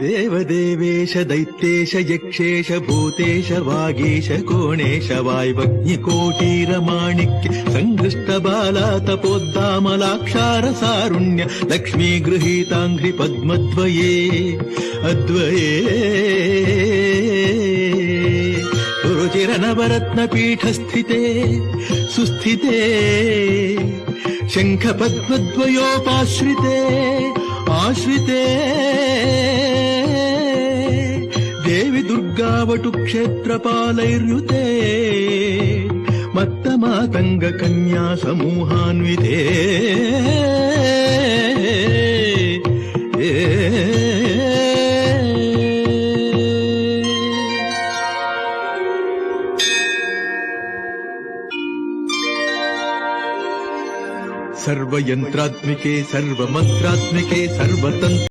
देवदेवेश दैत्येश यक्षेश Bhutesh Vagish कोणेश वाय्वग्निकोटीरमाणिक्य सङ्घृष्टबाला तपोद्दामलाक्षारसारुण्य Lakshmi गृहीताङ्घ्रि पद्मद्वये अद्वये। रुचिरनवरत्नपीठस्थिते सुस्थिते శంఖపద్మద్వయోపాశ్రితే ఆశ్రితే. Devi దుర్గావటు క్షేత్రపాలైర్యుతే మత్తమాతంగ Kanya సమూహాన్వితే సర్వయంత్రాత్మికే సర్వమంత్రాత్మికే సర్వతంత్ర